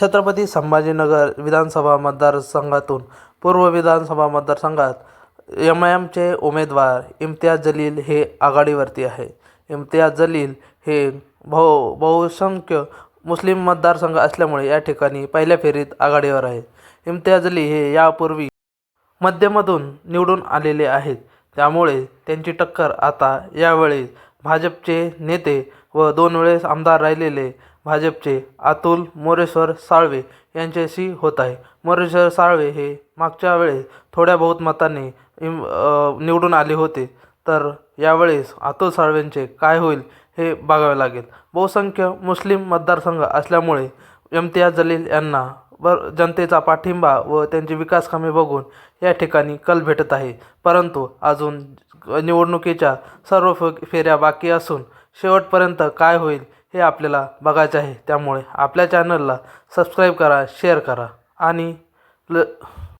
छत्रपती संभाजीनगर विधानसभा मतदारसंघातून पूर्व विधानसभा मतदारसंघात एम आय एमचे उमेदवार इम्तियाज जलील हे आघाडीवरती आहे. इम्तियाज जलील हे बहु बहुसंख्य मुस्लिम मतदारसंघ असल्यामुळे या ठिकाणी पहिल्या फेरीत आघाडीवर आहे. इम्तियाज अली हे यापूर्वी मध्यमधून निवडून आलेले आहेत. त्यामुळे त्यांची टक्कर आता यावेळी भाजपचे नेते व दोन वेळेस आमदार राहिलेले भाजपचे अतुल मोरेश्वर साळवे यांच्याशी होत आहे. मोरेश्वर साळवे हे मागच्या वेळेस थोड्या बहुत मतांनी इम निवडून आले होते. तर यावेळेस अतुल साळवेंचे काय होईल हे बघावे लागेल. बहुसंख्य मुस्लिम मतदारसंघ असल्यामुळे इम्तियाज जलील यांना बर जनतेचा पाठिंबा व त्यांची विकास कामे बघून या ठिकाणी कल भेटत आहे. परंतु अजून निवडणुकीच्या सर्व फ फेऱ्या बाकी असून शेवटपर्यंत काय होईल हे आपल्याला बघायचे आहे. त्यामुळे आपल्या चॅनलला सबस्क्राईब करा शेअर करा आणि ल